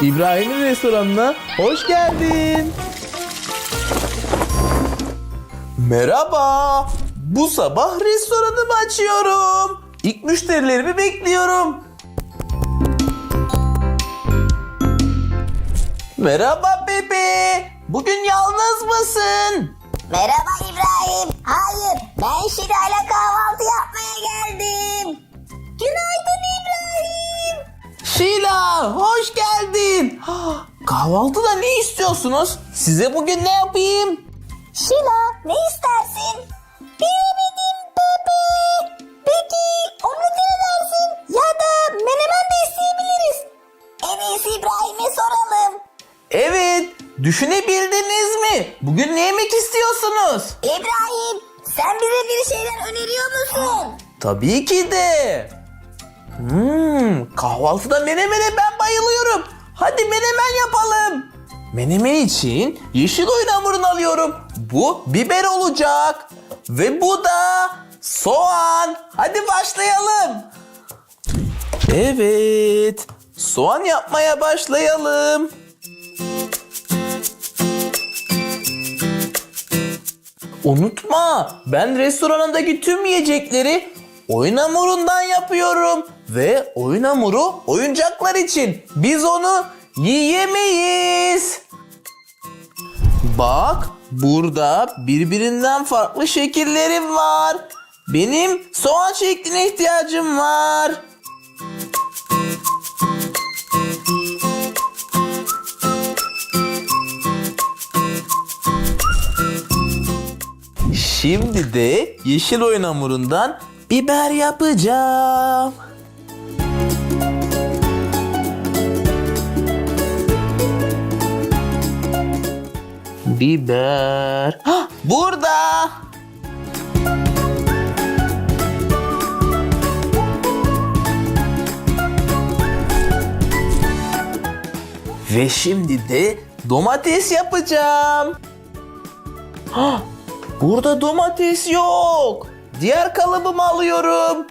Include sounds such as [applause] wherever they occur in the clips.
İbrahim'in restoranına hoş geldin. Merhaba. Bu sabah restoranımı açıyorum. İlk müşterilerimi bekliyorum. Merhaba bebe. Bugün yalnız mısın? Merhaba İbrahim. Hayır, ben Şiray'la kahvaltı yapmaya geldim. Günaydın İbrahim. Şila, hoş geldin. Ah, Kahvaltıda ne istiyorsunuz? Size bugün ne yapayım? Şila, ne istersin? Bilemedim bebe. Peki, omlet ne dersin? Ya da menemen de isteyebiliriz. En iyisi İbrahim'e soralım. Evet, düşünebildiniz mi? Bugün ne yemek istiyorsunuz? İbrahim, sen bize bir şeyler öneriyor musun? Tabii ki de. Hmm, kahvaltıda menemene ben bayılıyorum. Hadi menemen yapalım. Menemen için yeşil oyun hamurunu alıyorum. Bu biber olacak. Ve bu da soğan. Hadi başlayalım. Evet. Soğan yapmaya başlayalım. Unutma, ben restoranındaki tüm yiyecekleri oyun hamurundan yapıyorum. Ve oyun hamuru oyuncaklar için. Biz onu yiyemeyiz. Bak, burada birbirinden farklı şekillerim var. Benim soğan şekline ihtiyacım var. Şimdi de yeşil oyun hamurundan biber yapacağım. Biber. Hah, burada. Ve şimdi de domates yapacağım. Hah, Burada domates yok. Diğer kalıbımı alıyorum.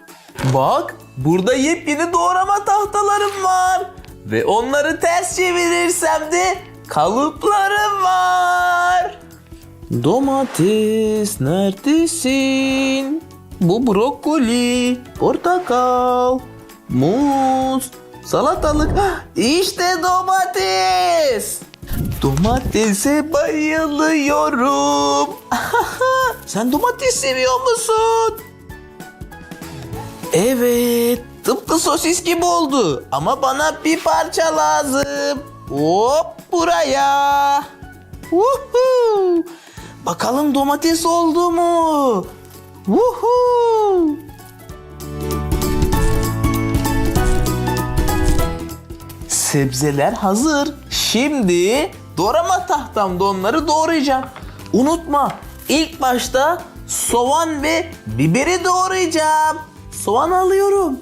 Bak burada yepyeni doğrama tahtalarım var. Ve onları ters çevirirsem de kalıplarım var. Domates neredesin? Bu brokoli, portakal, muz, salatalık. [gasps] İşte domates. Domatese bayılıyorum. [laughs] Sen domates seviyor musun? Evet, tıpkı sosis gibi oldu. Ama bana bir parça lazım. Hop buraya. Woohoo! Bakalım domates oldu mu? Woohoo! Sebzeler hazır. Şimdi doğrama tahtamda onları doğrayacağım. Unutma ilk başta soğan ve biberi doğrayacağım. Soğan alıyorum.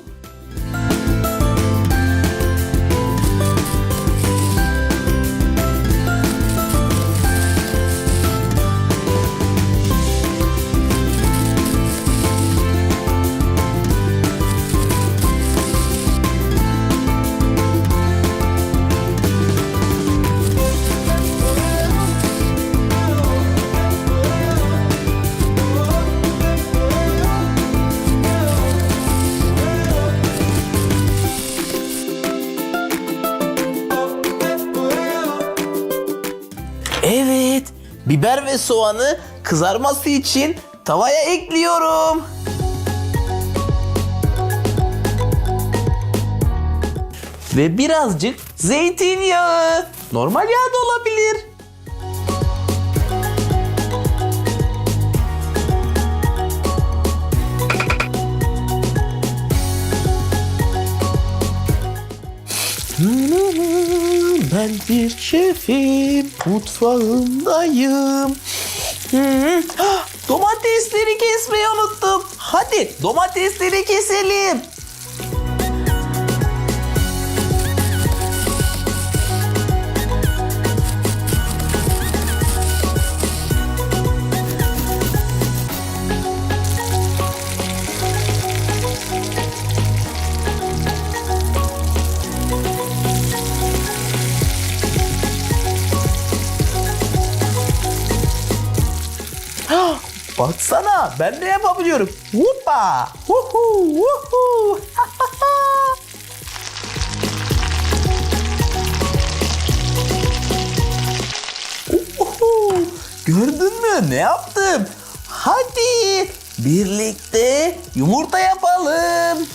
Ve soğanı kızarması için tavaya ekliyorum. Ve birazcık zeytinyağı. Normal yağ da olabilir. Ben bir şefim, mutfağımdayım. Ah, Domatesleri kesmeyi unuttum. Hadi domatesleri keselim. [gasps] Baksana ben de yapabiliyorum. Hoppa. Huhu, huhu. [laughs] Uhu, Gördün mü ne yaptım? Hadi birlikte yumurta yapalım.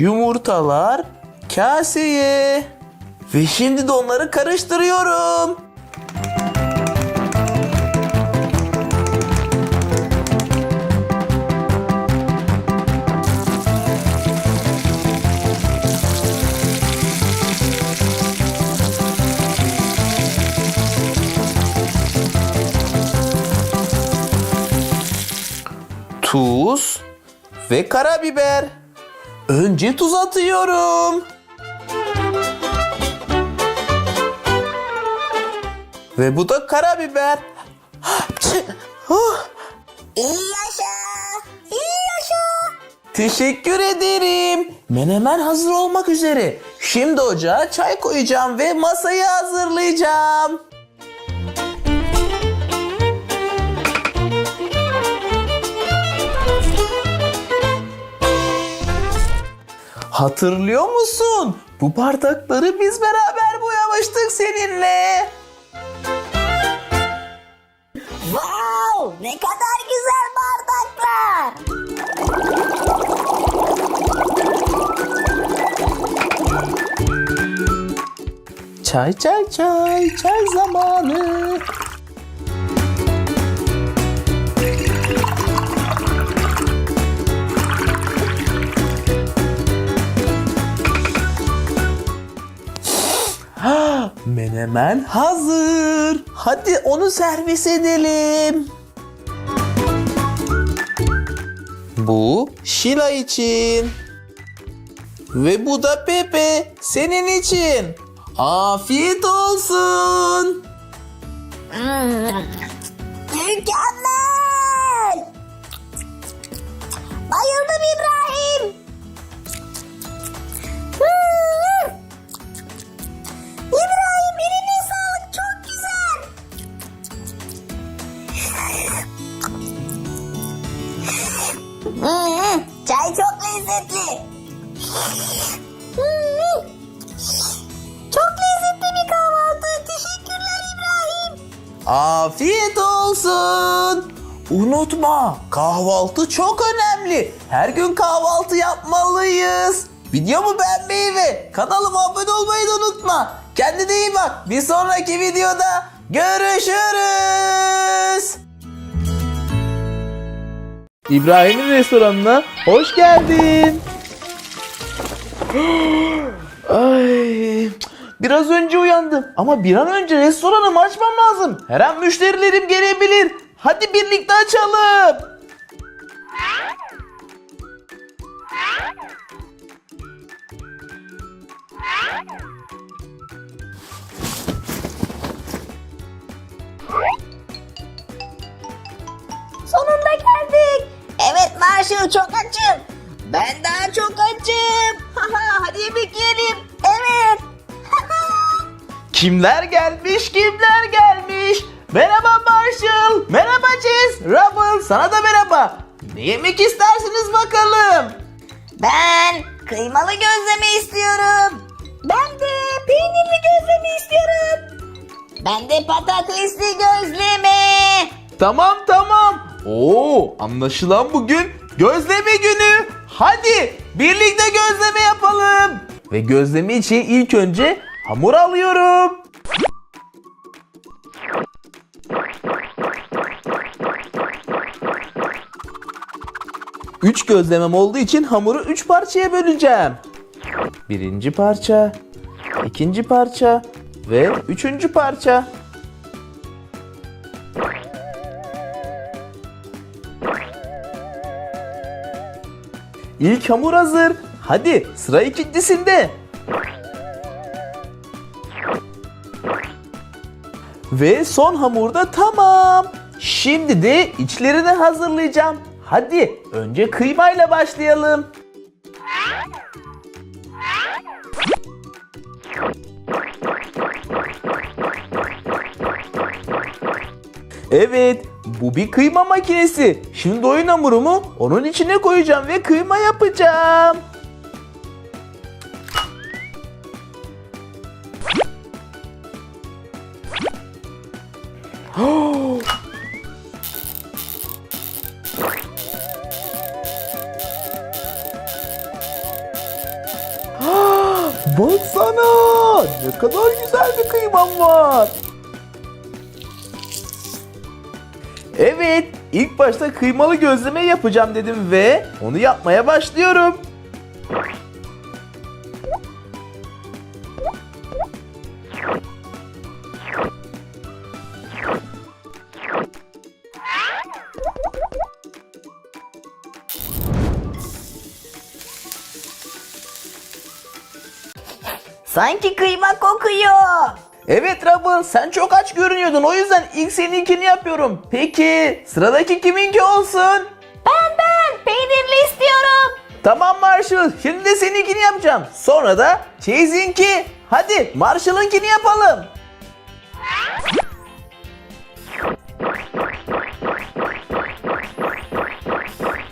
Yumurtalar kaseye. Ve şimdi de onları karıştırıyorum. Tuz ve karabiber. Önce tuz atıyorum. Ve bu da karabiber. İyi yaşa. İyi yaşa. Teşekkür ederim. Menemen hazır olmak üzere. Şimdi ocağa çay koyacağım ve masayı hazırlayacağım. Hatırlıyor musun? Bu bardakları biz beraber boyamıştık seninle. Wow, ne kadar güzel bardaklar. Çay çay çay çay zamanı. Menemen hazır. Hadi onu servis edelim. Bu Şila için. Ve bu da Pepe senin için. Afiyet olsun. Hmm, Mükemmel. Lezzetli. Çok lezzetli bir kahvaltı. Teşekkürler İbrahim. Afiyet olsun. Unutma kahvaltı çok önemli. Her gün kahvaltı yapmalıyız. Videomu beğenmeyi ve kanalıma abone olmayı da unutma. Kendine iyi bak. Bir sonraki videoda görüşürüz. İbrahim'in restoranına hoş geldin. [gasps] Ay, biraz önce uyandım ama bir an önce restoranımı açmam lazım. Her an müşterilerim gelebilir. Hadi birlikte açalım. Marshall çok açım. Ben daha çok açım. [laughs] Hadi yemek yiyelim. Evet. [laughs] Kimler gelmiş, kimler gelmiş? Merhaba Marshall, merhaba Jess, Rubble, sana da merhaba. Ne yemek istersiniz bakalım? ben kıymalı gözleme istiyorum. Ben de peynirli gözleme istiyorum. Ben de patatesli gözleme. Tamam tamam. Oo, anlaşılan bugün gözleme günü. Hadi birlikte gözleme yapalım. Ve gözleme için ilk önce hamur alıyorum. Üç gözlemem olduğu için hamuru üç parçaya böleceğim. Birinci parça, ikinci parça ve üçüncü parça. İlk hamur hazır. Hadi sıra ikincisinde. Ve son hamur da tamam. Şimdi de içlerini hazırlayacağım. Hadi önce kıymayla başlayalım. Evet, bu bir kıyma makinesi. Şimdi oyun hamurumu onun içine koyacağım ve kıyma yapacağım. [gasps] Baksana! Ne kadar güzel bir kıymam var. Evet, ilk başta kıymalı gözleme yapacağım dedim ve onu yapmaya başlıyorum. Sanki kıyma kokuyor. Evet Rubble, sen çok aç görünüyordun. O yüzden ilk seninkini yapıyorum. Peki, sıradaki kiminki olsun? Ben ben peynirli istiyorum. Tamam Marshall, şimdi de seninkini yapacağım. Sonra da Chase'inki. Hadi Marshall'ınkini yapalım.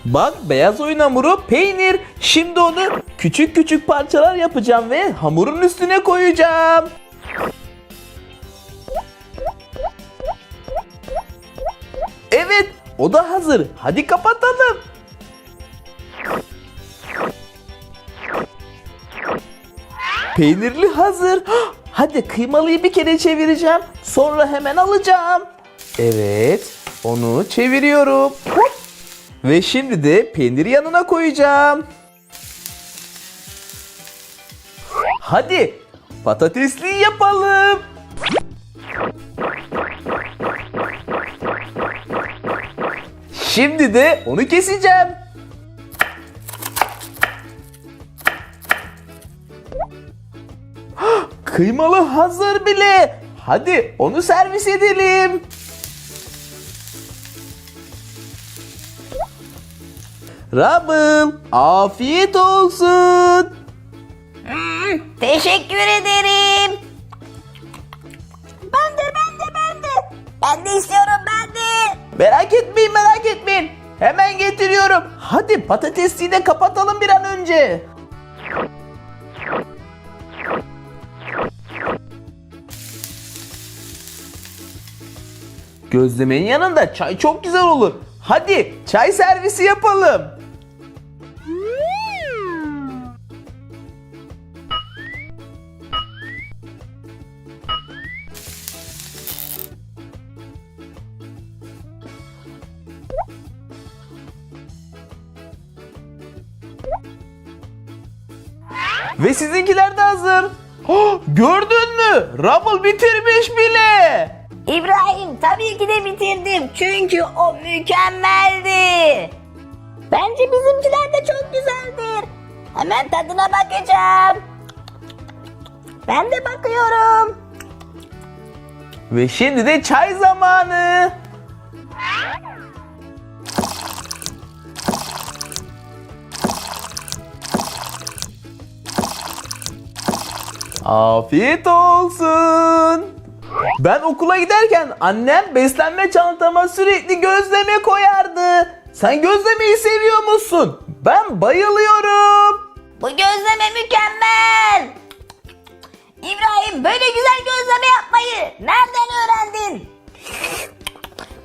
Bak beyaz oyun hamuru peynir. Şimdi onu küçük küçük parçalar yapacağım ve hamurun üstüne koyacağım. O hazır. Hadi kapatalım. Peynirli hazır. Hadi kıymalıyı bir kere çevireceğim. Sonra hemen alacağım. Evet. Onu çeviriyorum. Ve şimdi de peyniri yanına koyacağım. Hadi patatesli yapalım. Şimdi de onu keseceğim. Kıymalı hazır bile. Hadi onu servis edelim. Rubble, afiyet olsun. Teşekkür ederim. Ben de ben de ben de. Ben de istiyorum ben de. Merak etmeyin, merak etmeyin. Hemen getiriyorum. Hadi patatesliği de kapatalım bir an önce. Gözlemenin yanında çay çok güzel olur. Hadi çay servisi yapalım. Hazır. Oh, gördün mü? Rubble bitirmiş bile. İbrahim tabii ki de bitirdim. Çünkü o mükemmeldi. Bence bizimkiler de çok güzeldir. Hemen tadına bakacağım. Ben de bakıyorum. Ve şimdi de çay zamanı. Afiyet olsun. Ben okula giderken annem beslenme çantama sürekli gözleme koyardı. Sen gözlemeyi seviyor musun? Ben bayılıyorum. Bu gözleme mükemmel. İbrahim böyle güzel gözleme yapmayı nereden öğrendin?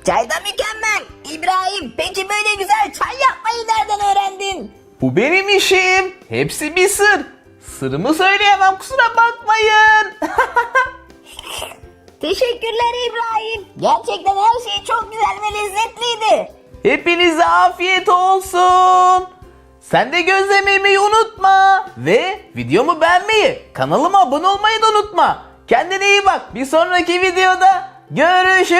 Çay da mükemmel. İbrahim peki böyle güzel çay yapmayı nereden öğrendin? Bu benim işim. Hepsi bir sır. Sırrımı söyleyemem kusura bakmayın. [laughs] Teşekkürler İbrahim. Gerçekten her şey çok güzel ve lezzetliydi. Hepinize afiyet olsun. Sen de gözlemeyi unutma. Ve videomu beğenmeyi, kanalıma abone olmayı da unutma. Kendine iyi bak. Bir sonraki videoda görüşürüz.